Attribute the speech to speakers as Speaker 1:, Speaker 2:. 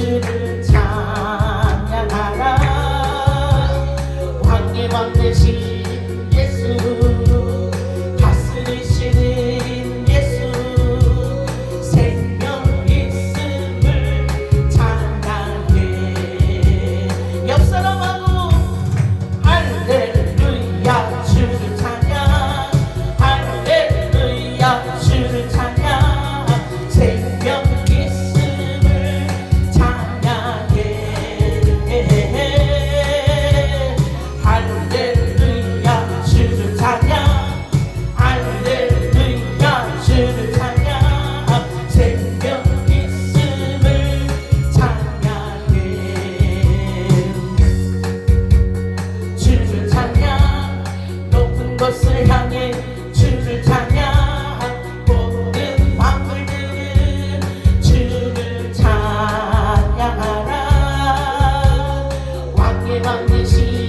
Speaker 1: 주를 찬양하라. 황제 왕 대신 그것을 향해 주를 찬양. 모든 만물들은 주를 찬양하라. 왕의 만드신